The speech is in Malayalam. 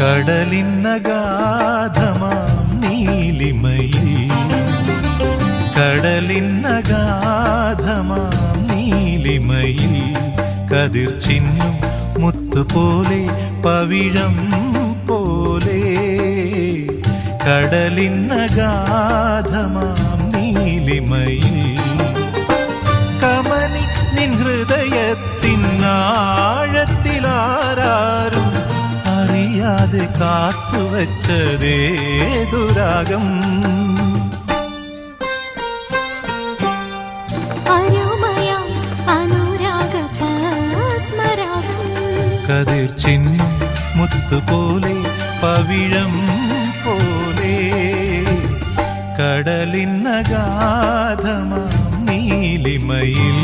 കടലിന്നഗാധമാം നീലിമയിൽ. കടലിന്നഗാധമാം നീലിമയിൽ. കതിർ ചിന്നും മുത്തുപോലെ പവിഴം പോലെ. കടലിന്നഗാധമാം നീലിമയിൽ. കമലി നിൻ ഹൃദയത്തിനാഴത്തിലാരും അറിയാതെ കാത്തുവച്ചതേ ദുരാഗം. കതിർ ചിന്നും മുത്തുപോലെ പവിഴം പോലെ. കടലിന്നഗാധമാം നീലിമയിൽ